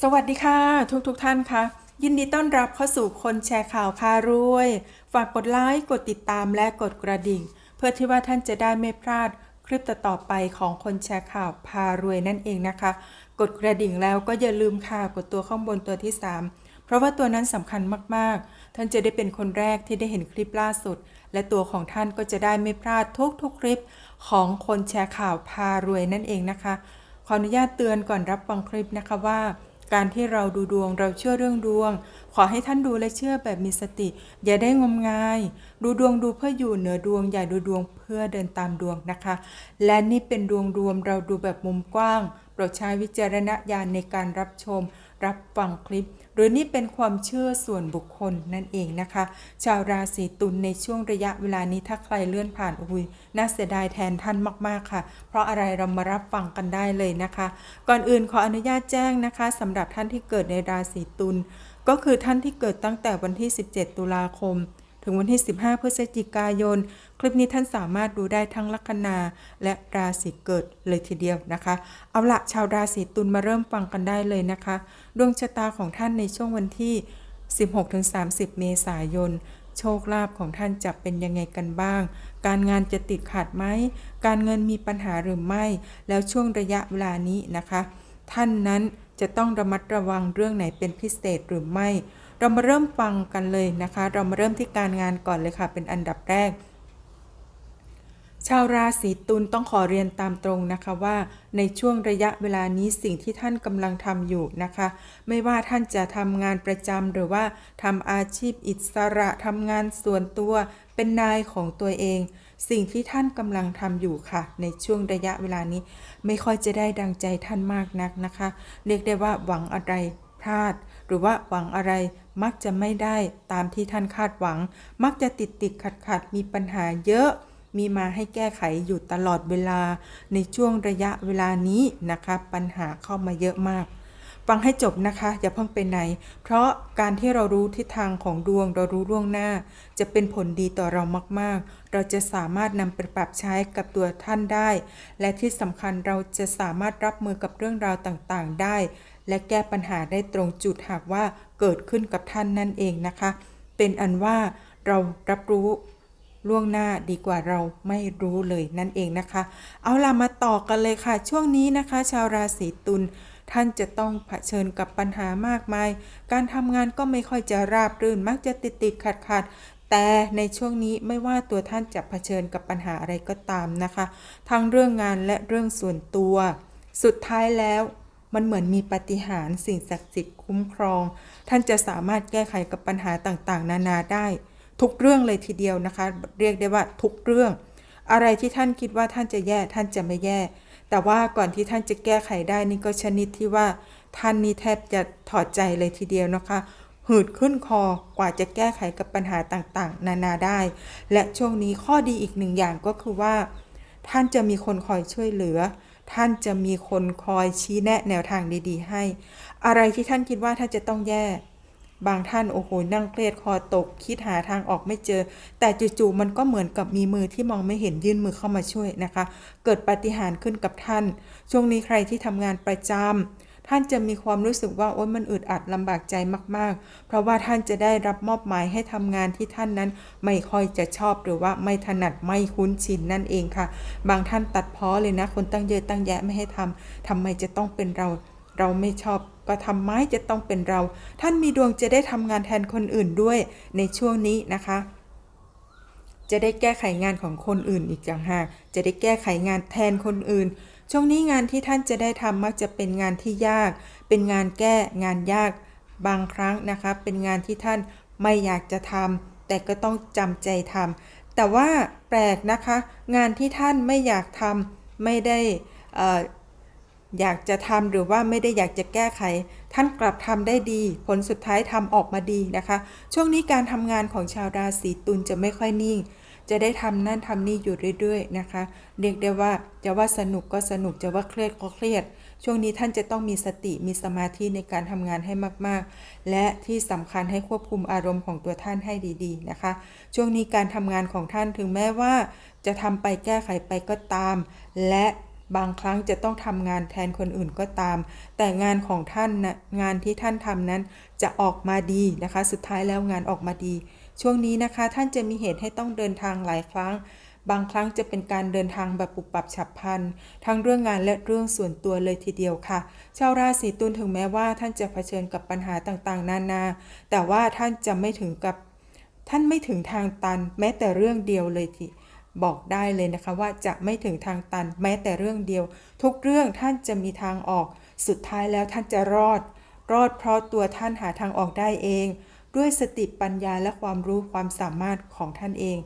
สวัสดีค่ะ ทุกทุกท่านค่ะ ยินดีต้อนรับเข้าสู่คนแชร์ข่าวพารวย ฝากกดไลค์กดติดตามและกดกระดิ่ง เพื่อที่ว่าท่านจะได้ไม่พลาดคลิปต่อไปของคนแชร์ข่าวพารวยนั่นเองนะคะ กดกระดิ่งแล้วก็อย่าลืมค่ะกดตัวข้างบนตัวที่ 3 เพราะว่าตัวนั้นสำคัญมากๆ ท่านจะได้เป็นคนแรกที่ได้เห็นคลิปล่าสุด และตัวของท่านก็จะได้ไม่พลาดทุกๆคลิปของคนแชร์ข่าวพารวยนั่นเองนะคะ ขออนุญาตเตือนก่อนรับฟังคลิปนะคะว่า การที่เราดูดวงเราเชื่อเรื่องดวง ขอให้ท่านดูและเชื่อแบบมีสติ อย่าได้งมงาย ดูดวงดูเพื่ออยู่เหนือดวงอย่าดูดวงเพื่อเดินตามดวงนะคะ และนี่เป็นดวงรวมเราดูแบบมุมกว้างโปรดใช้วิจารณญาณในการรับชม รับฟังคลิป หรือนี่เป็นความเชื่อส่วนบุคคลนั่นเองนะคะ ชาวราศีตุลในช่วงระยะเวลานี้ถ้าใครเลื่อนผ่านอุ้ยน่าเสียดายแทนท่านมากๆค่ะ เพราะอะไรเรามารับฟังกันได้เลยนะคะ ก่อนอื่นขออนุญาตแจ้งนะคะสำหรับท่านที่เกิดในราศีตุลก็คือท่านที่เกิดตั้งแต่วันที่ 17 ตุลาคม ถึงวันที่ 15 พฤศจิกายน คลิปนี้ท่านสามารถดูได้ทั้งลัคนาและราศีเกิดเลยทีเดียวนะคะ เอาละชาวราศีตุลมาเริ่มฟังกันได้เลยนะคะ ดวงชะตาของท่านในช่วงวันที่ 16-30 เมษายน โชคลาภของท่านจะเป็นยังไงกันบ้าง การงานจะติดขัดไหม การเงินมีปัญหาหรือไม่ แล้วช่วงระยะเวลานี้นะคะ ท่านนั้นจะต้องระมัดระวังเรื่องไหนเป็นพิเศษหรือไม่ เรามาเริ่มฟังกันเลยนะคะ เรามาเริ่มที่การงานก่อนเลยค่ะ เป็นอันดับแรก ชาวราศีตุลต้องขอเรียนตามตรงนะคะว่า ในช่วงระยะเวลานี้สิ่งที่ท่านกำลังทำอยู่นะคะ ไม่ว่าท่านจะทำงานประจำหรือว่าทำอาชีพอิสระทำงานส่วนตัว เป็นนายของตัวเอง สิ่งที่ท่านกำลังทำอยู่ค่ะ ในช่วงระยะเวลานี้ ไม่ค่อยจะได้ดังใจท่านมากนักนะคะ เรียกได้ว่าหวังอะไร พลาด หรือว่าหวังอะไรมักจะไม่ได้ตามที่ท่านคาดหวัง มักจะติดติดขัดขัดมีปัญหาเยอะ มีมาให้แก้ไขอยู่ตลอดเวลา ในช่วงระยะเวลานี้นะคะ ปัญหาเข้ามาเยอะมากฟังให้จบนะคะ อย่าเพิ่งไปไหน เพราะการที่เรารู้ทิศทางของดวงเรารู้ล่วงหน้า จะเป็นผลดีต่อเรามาก ๆ เราจะสามารถนำไปปรับใช้กับตัวท่านได้ และที่สำคัญเราจะสามารถรับมือกับเรื่องราวต่างๆ ได้ และแก้ปัญหาได้ตรงจุดหากว่าเกิดขึ้นกับท่านนั่นเองนะคะ เป็นอันว่าเรารับรู้ล่วงหน้าดีกว่าเราไม่รู้เลยนั่นเองนะคะ เอาล่ะมาต่อกันเลยค่ะ ช่วงนี้นะคะ ชาวราศีตุลท่านจะต้องเผชิญกับปัญหามากมาย การทำงานก็ไม่ค่อยจะราบรื่นมักจะติดติดขัดขัดแต่ในช่วงนี้ไม่ว่าตัวท่านจะเผชิญกับปัญหาอะไรก็ตามนะคะ ทั้งเรื่องงานและเรื่องส่วนตัว สุดท้ายแล้ว มันเหมือนมีปฏิหารสิ่งศักดิ์สิทธิ์คุ้มครอง ท่านจะสามารถแก้ไขกับปัญหาต่างๆ นานาได้ ทุกเรื่องเลยทีเดียวนะคะ เรียกได้ว่าทุกเรื่อง อะไรที่ท่านคิดว่าท่านจะแย่ท่านจะไม่แย่ แต่ว่าก่อนที่ท่านจะแก้ไขได้นี่ก็ชนิดที่ว่า ท่านนี่แทบจะถอดใจเลยทีเดียวนะคะหืดขึ้นคอกว่าจะแก้ไขกับปัญหาต่างๆ นานาได้ และช่วงนี้ข้อดีอีกหนึ่งอย่างก็คือว่า ท่านจะมีคนคอยช่วยเหลือ ท่านจะมีคนคอยชี้แนะแนวทางดีๆ ให้ อะไรที่ท่านคิดว่าท่านจะต้องแย่ บางท่านโอ้โหนั่งเครียดคอตก คิดหาทางออกไม่เจอ แต่จู่ๆมันก็เหมือนกับมีมือที่มองไม่เห็นยื่นมือเข้ามาช่วยนะคะ เกิดปาฏิหาริย์ขึ้นกับท่าน ช่วงนี้ใครที่ทำงานประจำ ท่านจะมีความรู้สึกว่าโอ๊ยมันอึดอัดลำบากใจมาก ๆ เพราะว่าท่านจะได้รับมอบหมายให้ทำงานที่ท่านนั้นไม่ค่อยจะชอบหรือว่าไม่ถนัดไม่คุ้นชินนั่นเองค่ะ บางท่านตัดพ้อเลยนะ คนตั้งเยอะตั้งแยะไม่ให้ทำทำไมจะต้องเป็นเรา เราไม่ชอบก็ทำไมจะต้องเป็นเรา ท่านมีดวงจะได้ทำงานแทนคนอื่นด้วยในช่วงนี้นะคะจะได้แก้ไขงานของคนอื่นอีกต่างหาก จะได้แก้ไขงานแทนคนอื่น ช่วงนี้งานที่ท่านจะได้ทำมักจะเป็นงานที่ยาก เป็นงานแก้งานยากบางครั้งนะคะ เป็นงานที่ท่านไม่อยากจะทำแต่ก็ต้องจำใจทำแต่ว่าแปลกนะคะ งานที่ท่านไม่อยากทำไม่ได้อ่ออยากจะทำหรือว่าไม่ได้อยากจะแก้ไข ท่านกลับทำได้ดี ผลสุดท้ายทำออกมาดีนะคะ ช่วงนี้การทำงานของชาวราศีตุลจะไม่ค่อยนิ่ง จะได้ทำนั่นทำนี่อยู่เรื่อยๆนะคะ เรียกได้ว่าจะว่าสนุกก็สนุกจะว่าเครียดก็เครียด ช่วงนี้ท่านจะต้องมีสติมีสมาธิในการทำงานให้มากๆ และที่สำคัญให้ควบคุมอารมณ์ของตัวท่านให้ดีๆนะคะ ช่วงนี้การทำงานของท่านถึงแม้ว่า จะทำไปแก้ไขไปก็ตาม และ บางครั้งจะต้องทำงานแทนคนอื่นก็ตาม แต่งานของท่านนะงานที่ท่านทำนั้นจะออกมาดีนะคะ สุดท้ายแล้วงานออกมาดี ช่วงนี้นะคะท่านจะมีเหตุให้ต้องเดินทางหลายครั้ง บางครั้งจะเป็นการเดินทางแบบปุบปับฉับพลัน ทั้งเรื่องงานและเรื่องส่วนตัวเลยทีเดียวค่ะ ชาวราศีตุลถึงแม้ว่าท่านจะเผชิญกับปัญหาต่างๆ นานา แต่ว่าท่านจะไม่ถึงกับท่านไม่ถึงทางตันแม้แต่เรื่องเดียวเลยที บอกได้เลยนะคะว่าจะไม่ถึงทางตันแม้แต่เรื่องเดียว ทุกเรื่องท่านจะมีทางออก สุดท้ายแล้วท่านจะรอด รอดเพราะตัวท่านหาทางออกได้เอง ด้วยสติปัญญาและความรู้ความสามารถของท่านเอง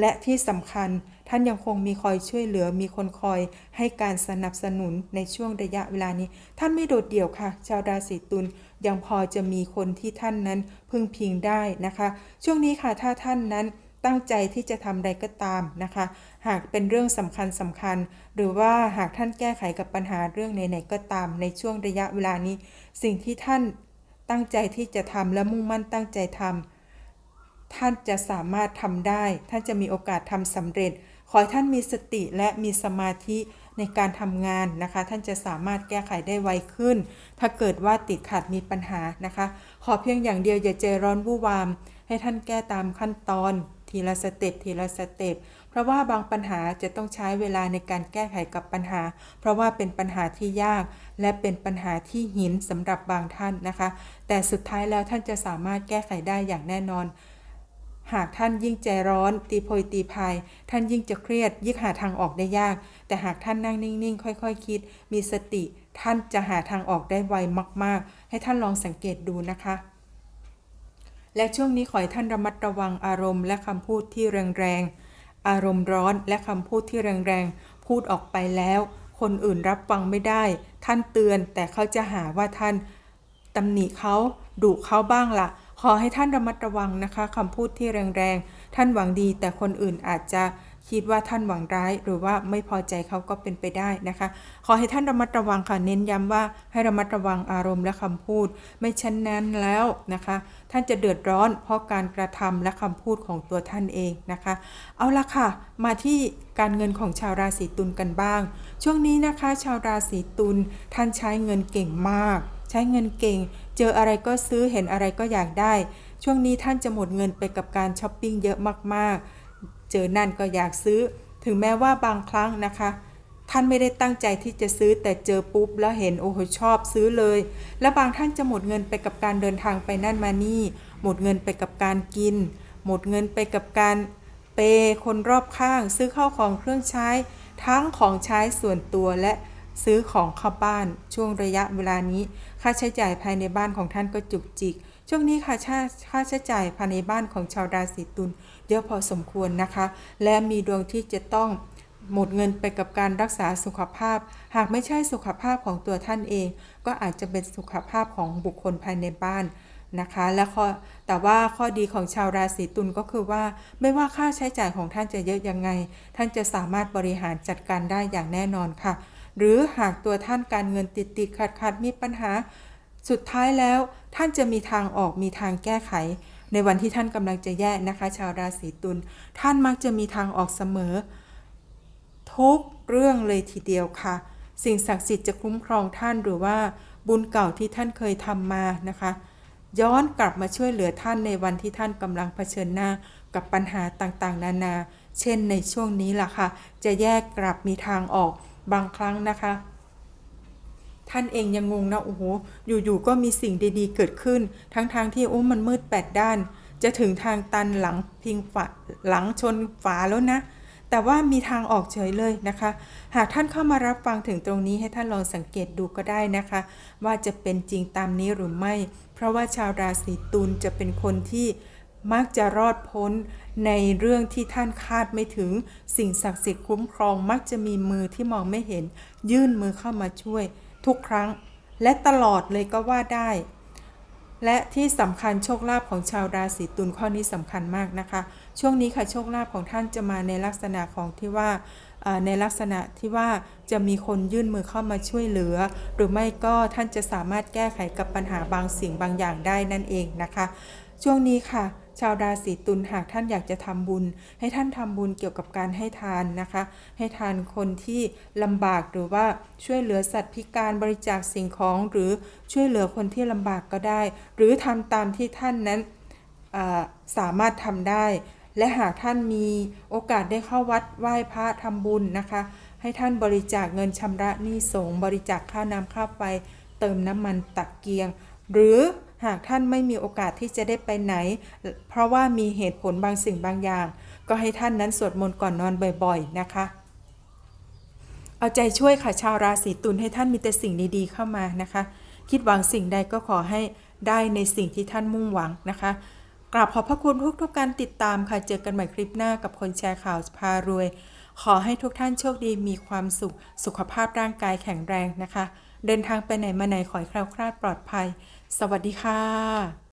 และที่สำคัญท่านยังคงมีคอยช่วยเหลือมีคนคอยให้การสนับสนุนในช่วงระยะเวลานี้ ท่านไม่โดดเดี่ยวค่ะ ชาวราศีตุลยังพอจะมีคนที่ท่านนั้นพึ่งพิงได้นะคะ ช่วงนี้ค่ะถ้าท่านนั้น ตั้งใจที่จะทำใดก็ตามนะคะ หากเป็นเรื่องสำคัญสำคัญ หรือว่าหากท่านแก้ไขกับปัญหาเรื่องไหนๆก็ตาม ในช่วงระยะเวลานี้ สิ่งที่ท่านตั้งใจที่จะทำและมุ่งมั่นตั้งใจทำท่านจะสามารถทำได้ ท่านจะมีโอกาสทำสำเร็จ ขอให้ท่านมีสติและมีสมาธิในการทำงานนะคะ ท่านจะสามารถแก้ไขได้ไวขึ้น ถ้าเกิดว่าติดขัดมีปัญหานะคะ ขอเพียงอย่างเดียวอย่าใจร้อนวู่วาม ให้ท่านแก้ตามขั้นตอน ทีละสเต็ปทีละสเต็ปเพราะว่าบางปัญหาจะต้องใช้เวลาในการแก้ไขกับปัญหา เพราะว่าเป็นปัญหาที่ยาก และเป็นปัญหาที่หินสำหรับบางท่านนะคะ แต่สุดท้ายแล้วท่านจะสามารถแก้ไขได้อย่างแน่นอน หากท่านยิ่งใจร้อน ตีโพยตีพายท่านยิ่งจะเครียด ยิ่งหาทางออกได้ยาก แต่หากท่านนั่งนิ่งๆ ค่อยๆคคิด มีสติ ท่านจะหาทางออกได้ไวมาก ๆ ให้ท่านลองสังเกตดูนะคะ และช่วงนี้ขอให้ท่านระมัดระวังอารมณ์และคำพูดที่แรงๆ อารมณ์ร้อนและคำพูดที่แรงๆ พูดออกไปแล้ว คนอื่นรับฟังไม่ได้ ท่านเตือนแต่เขาจะหาว่าท่านตำหนิเขาดุเขาบ้างละ่ะ ขอให้ท่านระมัดระวังนะคะคำพูดที่แรงๆ ท่านหวังดีแต่คนอื่นอาจจะ คิดว่าท่านหวังร้าย หรือว่าไม่พอใจเขาก็เป็นไปได้นะคะ ขอให้ท่านระมัดระวังค่ะเน้นย้ำว่าให้ระมัดระวังอารมณ์และคำพูด ไม่เช่นนั้นแล้วนะคะ ท่านจะเดือดร้อนเพราะการกระทำและคำพูดของตัวท่านเองนะคะ เอาละค่ะ มาที่การเงินของชาวราศีตุลกันบ้าง ช่วงนี้นะคะ ชาวราศีตุลท่านใช้เงินเก่งมาก ใช้เงินเก่ง เจออะไรก็ซื้อเห็นอะไรก็อยากได้ ช่วงนี้ท่านจะหมดเงินไปกับการช้อปปิ้งเยอะมากๆ เจอนั่นก็อยากซื้อ ถึงแม้ว่าบางครั้งนะคะ ท่านไม่ได้ตั้งใจที่จะซื้อแต่เจอปุ๊บแล้วเห็นโอ้โหชอบซื้อเลย และบางท่านจะหมดเงินไปกับการเดินทางไปนั่นมานี่ หมดเงินไปกับการกิน หมดเงินไปกับการเปย์คนรอบข้าง ซื้อข้าวของเครื่องใช้ ทั้งของใช้ส่วนตัวและซื้อของเข้าบ้านช่วงระยะเวลานี้ ค่าใช้จ่ายภายในบ้านของท่านก็จุกจิก ช่วงนี้ค่ะค่าค่าใช้จ่ายภายในบ้านของชาวราศีตุลเยอะพอสมควรนะคะ และมีดวงที่จะต้องหมดเงินไปกับการรักษาสุขภาพ หากไม่ใช่สุขภาพของตัวท่านเอง ก็อาจจะเป็นสุขภาพของบุคคลภายในบ้านนะคะ และข้อแต่ว่าข้อดีของชาวราศีตุลก็คือว่า ไม่ว่าค่าใช้จ่ายของท่านจะเยอะยังไง ท่านจะสามารถบริหารจัดการได้อย่างแน่นอนค่ะ หรือหากตัวท่านการเงินติดติดขัดขัดมีปัญหา สุดท้ายแล้วท่านจะมีทางออกมีทางแก้ไข ในวันที่ท่านกำลังจะแย่นะคะ ชาวราศีตุลท่านมักจะมีทางออกเสมอ ทุกเรื่องเลยทีเดียวค่ะ สิ่งศักดิ์สิทธิ์จะคุ้มครองท่านหรือว่าบุญเก่าที่ท่านเคยทำมานะคะ ย้อนกลับมาช่วยเหลือท่านในวันที่ท่านกำลังเผชิญหน้ากับปัญหาต่างๆ นานา เช่นในช่วงนี้ล่ะค่ะ จะแยกกลับมีทางออกบางครั้งนะคะ ท่านเองยังงงนะโอ้โหอยู่ๆก็มีสิ่งดีๆ เกิดขึ้น ทั้งๆทที่โอ้มันมืดแปดด้าน จะถึงทางตันหลังพิงฝาหลังชนฝาแล้วนะ แต่ว่ามีทางออกเฉยเลยนะคะ หากท่านเข้ามารับฟังถึงตรงนี้ให้ท่านลองสังเกตดูก็ได้นะคะ ว่าจะเป็นจริงตามนี้หรือไม่ เพราะว่าชาวราศีตุลจะเป็นคนที่มักจะรอดพ้นในเรื่องที่ท่านคาดไม่ถึง สิ่งศักดิ์สิทธิ์คุ้มครอง มักจะมีมือที่มองไม่เห็น ยื่นมือเข้ามาช่วย ทุกครั้ง และตลอดเลยก็ว่าได้ และที่สำคัญโชคลาภของชาวราศีตุลข้อนี้สำคัญมากนะคะ ช่วงนี้ค่ะโชคลาภของท่านจะมาในลักษณะของที่ว่าในลักษณะที่ว่าจะมีคนยื่นมือเข้ามาช่วยเหลือ หรือไม่ก็ท่านจะสามารถแก้ไขกับปัญหาบางสิ่งบางอย่างได้นั่นเองนะคะ ช่วงนี้ค่ะ ชาวราศีตุลหากท่านอยากจะทำบุญ ให้ท่านทำบุญเกี่ยวกับการให้ทานนะคะ ให้ทานคนที่ลำบากหรือว่าช่วยเหลือสัตว์พิการบริจาคสิ่งของหรือช่วยเหลือคนที่ลำบากก็ได้ หรือทำตามที่ท่านนั้นสามารถทำได้ และหากท่านมีโอกาสได้เข้าวัดไหว้พระทำบุญนะคะ ให้ท่านบริจาคเงินชำระหนี้สงบริจาคค่าน้ำค่าไฟเติมน้ำมันตะเกียง หรือ หากท่านไม่มีโอกาสที่จะได้ไปไหน เพราะว่ามีเหตุผลบางสิ่งบางอย่าง ก็ให้ท่านนั้นสวดมนต์ก่อนนอนบ่อยๆ นะคะเอาใจช่วยค่ะชาวราศีตุลให้ท่านมีแต่สิ่งดีๆเข้ามานะคะ คิดหวังสิ่งใดก็ขอให้ได้ในสิ่งที่ท่านมุ่งหวังนะคะกราบขอบพระคุณทุกทุกๆการติดตามค่ะ เจอกันใหม่คลิปหน้ากับคนแชร์ข่าวพารวย ขอให้ทุกท่านโชคดีมีความสุข สุขภาพร่างกายแข็งแรงนะคะ เดินทางไปไหนมาไหนขอให้คล้วคลาดปลอดภัย สวัสดีค่ะ